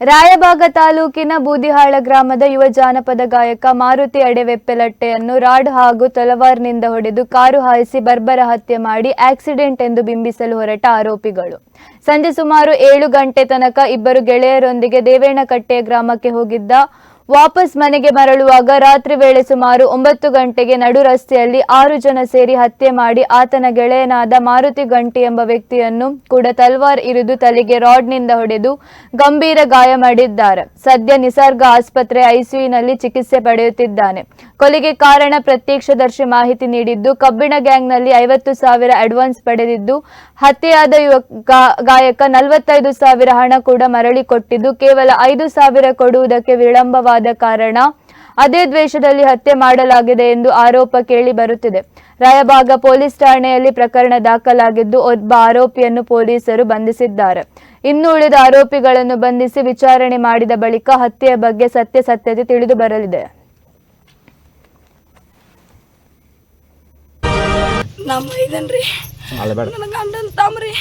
ರಾಯಬಾಗ ತಾಲೂಕಿನ ಬೂದಿಹಾಳ ಗ್ರಾಮದ ಯುವ ಜಾನಪದ ಗಾಯಕ ಮಾರುತಿ ಅಡೆವೆಪ್ಪೆಲಟ್ಟೆಯನ್ನು ರಾಡ್ ಹಾಗೂ ತಲವಾರ್ನಿಂದ ಹೊಡೆದು ಕಾರು ಹಾಯಿಸಿ ಬರ್ಬರ ಹತ್ಯೆ ಮಾಡಿ ಆಕ್ಸಿಡೆಂಟ್ ಎಂದು ಬಿಂಬಿಸಲು ಹೊರಟ ಆರೋಪಿಗಳು. ಸಂಜೆ ಸುಮಾರು ಏಳು ಗಂಟೆ ತನಕ ಇಬ್ಬರು ಗೆಳೆಯರೊಂದಿಗೆ ದೇವೇಣಕಟ್ಟೆಯ ಗ್ರಾಮಕ್ಕೆ ಹೋಗಿದ್ದ ವಾಪಸ್ ಮನೆಗೆ ಮರಳುವಾಗ ರಾತ್ರಿ ವೇಳೆ ಸುಮಾರು ಒಂಬತ್ತು ಗಂಟೆಗೆ ನಡು ರಸ್ತೆಯಲ್ಲಿ ಆರು ಜನ ಸೇರಿ ಹತ್ಯೆ ಮಾಡಿ ಆತನ ಗೆಳೆಯನಾದ ಮಾರುತಿ ಗಂಟಿ ಎಂಬ ವ್ಯಕ್ತಿಯನ್ನು ಕೂಡ ತಲ್ವಾರ್ ಇರಿದು ತಲೆಗೆ ರಾಡ್ನಿಂದ ಹೊಡೆದು ಗಂಭೀರ ಗಾಯ ಮಾಡಿದ್ದಾರೆ. ಸದ್ಯ ನಿಸರ್ಗ ಆಸ್ಪತ್ರೆ ಐಸಿಯುನಲ್ಲಿ ಚಿಕಿತ್ಸೆ ಪಡೆಯುತ್ತಿದ್ದಾನೆ. ಕೊಲೆಗೆ ಕಾರಣ ಪ್ರತ್ಯಕ್ಷದರ್ಶಿ ಮಾಹಿತಿ ನೀಡಿದ್ದು, ಕಬ್ಬಿಣ ಗ್ಯಾಂಗ್ನಲ್ಲಿ ಐವತ್ತು ಸಾವಿರ ಅಡ್ವಾನ್ಸ್ ಪಡೆದಿದ್ದು, ಹತ್ಯೆಯಾದ ಯುವಕ ಗಾಯಕ ನಲವತ್ತೈದು ಸಾವಿರ ಹಣ ಕೂಡ ಮರಳಿ ಕೊಟ್ಟಿದ್ದು, ಕೇವಲ ಐದು ಸಾವಿರ ಕೊಡುವುದಕ್ಕೆ ವಿಳಂಬವಾದ ಕಾರಣ ಅದೇ ದ್ವೇಷದಲ್ಲಿ ಹತ್ಯೆ ಮಾಡಲಾಗಿದೆ ಎಂದು ಆರೋಪ ಕೇಳಿ ಬರುತ್ತಿದೆ. ರಾಯಬಾಗ ಪೊಲೀಸ್ ಠಾಣೆಯಲ್ಲಿ ಪ್ರಕರಣ ದಾಖಲಾಗಿದ್ದು, ಒಬ್ಬ ಆರೋಪಿಯನ್ನು ಪೊಲೀಸರು ಬಂಧಿಸಿದ್ದಾರೆ. ಇನ್ನು ಉಳಿದ ಆರೋಪಿಗಳನ್ನು ಬಂಧಿಸಿ ವಿಚಾರಣೆ ಮಾಡಿದ ಬಳಿಕ ಹತ್ಯೆಯ ಬಗ್ಗೆ ಸತ್ಯಾಸತ್ಯತೆ ತಿಳಿದು ಬರಲಿದೆ. ನಮ್ಮ ಇದನ್ರಿ? ರೀ ನನ್ನ ಗಂಡನ ತಾಮ್ರಿ.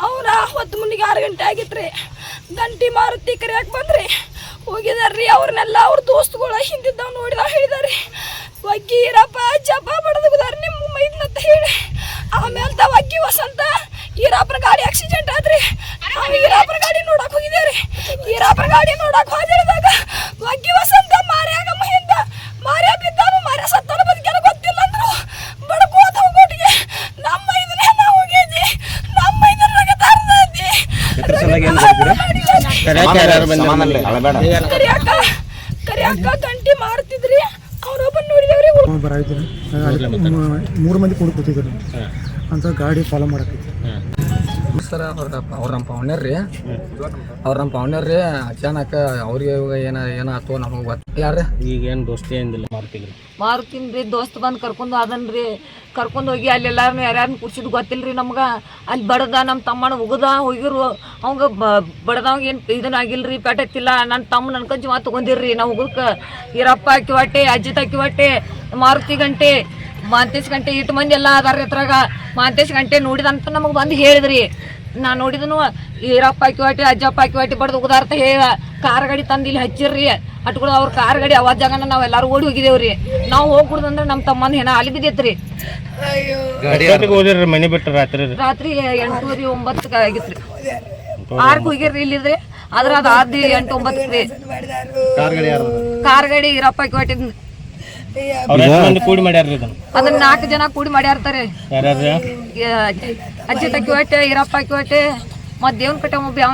ಅವ್ರ ಹೊತ್ತು ಮುಂದಿಗೆ ಆರು ಗಂಟೆ ಆಗಿತ್ರಿ. ಗಂಟಿ ಮಾರುತಿ ಕರಿಯಾಕ ಬಂದ್ರಿ. ಹೋಗಿದಾರ್ರಿ ಅವ್ರನ್ನೆಲ್ಲ ಅವ್ರ ದೋಸ್ತುಗಳ ಹಿಂದಿದ್ದವ್ ನೋಡಿದ ಹೇಳಿದಾರಿ ಒಗ್ಗಿ ಇರಪ್ಪ ಜಪ ಬಡದಾರ ನಿಮ್ಮ ಮೈದ್ನಂತ ಹೇಳಿ. ಆಮೇಲೆ ತ ವಕ್ಕಿ ವಸಂತ ಈರಾಪ್ರ ಗಾಡಿ ಆಕ್ಸಿಡೆಂಟ್ ಆದ್ರಿ. ನಾವು ಈರಾಪ್ರ ಗಾಡಿ ನೋಡಕ್ ಹೋಗಿದ್ದೇವ್ರಿ. ಈರಾಪ್ರ ಗಾಡಿ ನೋಡಕ್ ಹೋದಿರದಾಗ ಕರಿಯಾಕ ಕರಿಯಾಕ ಗಂಟಿ ಮಾಡ್ತಿದ್ರಿ ಅವ್ರೊಬ್ಬ ನೋಡಿದೇವ್ರಿ ಬರಾಯ್ತು ಮೂರು ಮಂದಿ ಕೂಡ ಕೂತಿದ್ರು. ಅಂತ ಗಾಡಿ ಫಾಲೋ ಮಾಡಕೈತಿ ಸರ್ ಅವ್ರ ಅವ್ರ ನಮ್ಮ ಪೌಣ್ಯರ್ ರೀ. ಅವ್ರ ನಮ್ಮ ಪೌಣ್ಯರ್ ರೀ ಅಚಾನಕ ಅವ್ರಿಗೆ ಇವಾಗ ಏನ ಆತು ನಮಗೆ ಗೊತ್ತಿಲ್ಲ ಯಾರು ಈಗ ಏನು ದೋಸ್ತಿ ಏನಿಲ್ಲ ಮಾಡ್ತಿದ್ರಿ ಮಾರ್ತೀನಿ ರೀ ದೋಸ್ತ್ ಬಂದು ಕರ್ಕೊಂಡು ಅದನ್ರಿ ಕರ್ಕೊಂಡು ಹೋಗಿ ಅಲ್ಲಿ ಎಲ್ಲಾರನು ಯಾರ್ಯಾರನ್ನ ಗೊತ್ತಿಲ್ಲ ರೀ ನಮ್ಗೆ. ಅಲ್ಲಿ ಬಡದ ನಮ್ಮ ತಮ್ಮನ ಉಗದ ಹೋಗಿರು. ಅವಂಗ ಬಡದವಂಗ ಏನು ಇದನ್ನ ರೀ ಪೆಟತ್ತಿಲ್ಲ ನನ್ನ ತಮ್ಮ ನನ್ನ ಜೀವ ಮಾತು ರೀ ನಾವು ಉಗುದಕ್ಕೆ ಈರಪ್ಪ ಕಿವಟ್ಟೆ ಅಜ್ಜಿತ ಹೊಟ್ಟೆ ಮಾರುತಿ ಗಂಟೆ ಮಾಂತೇಶ್ ಗಂಟೆ ಇಟ್ಟು ಮಂದಿ ಎಲ್ಲ ಅದಾರ ಎತ್ರಾಗ. ಮಾಂತೇಶ್ ಗಂಟೆ ನೋಡಿದಂತ ನಮಗೆ ಬಂದು ಹೇಳಿದ್ರಿ. ನಾ ನೋಡಿದನು ಈರಪ್ಪ ಹಾಕಿವಾಟಿ ಅಜ್ಜಪ್ಪ ಹಾಕಿವಾಟಿ ಬಡ್ದು ಉಗದಾರ್ಥ ಹೇ ಕಾರ್ ಗಾಡಿ ತಂದು ಇಲ್ಲಿ ಹಚ್ಚಿರ್ರಿ. ಅಟ್ಗಳು ಅವ್ರ ಕಾರ್ ಗಾಡಿ ಅವಾಜ್ ಜಾಗನ ನಾವ್ ಎಲ್ಲಾರು ಓಡಿ ಹೋಗಿದೇವ್ರಿ. ನಾವು ಹೋಗ್ಬಿಡುದಂದ್ರೆ ನಮ್ಮ ತಮ್ಮನ ಹೆಣ ಅಲ್ಲಿ ಬಿದ್ದೈತ್ರಿ. ಮನೆ ಬಿಟ್ಟು ರಾತ್ರಿ? ರಾತ್ರಿ ಎಂಟೂವರೆ ಒಂಬತ್ತಕ್ಕೆ ಆಗಿತ್ರಿ. ಆರ್ಕ್ ಹೋಗಿರ್ರಿ ಇಲ್ಲಿದ್ರಿ ಆದ್ರ ಅದ್ ಆದಿ ಎಂಟು ಒಂಬತ್ತು ಕಾರ್ ಗಾಡಿ ಈರಪ್ಪ ಮಾಡ್ಯಾರ್ರಿ ಅದನ್ನ ನಾಲ್ಕು ಜನ ಕೂಡಿ ಮಾಡ್ಯಾರ್ತಾರೆ. ಅಜ್ಜಿ ತಕ್ಕಿವಟ್ಟೆ ಈರಪ್ಪ ಕಿವಟ್ಟೆ ಮತ್ತು ದೇವ್ನ ಕಟ್ಟೆ ಒಬ್ಬ ಯಾವ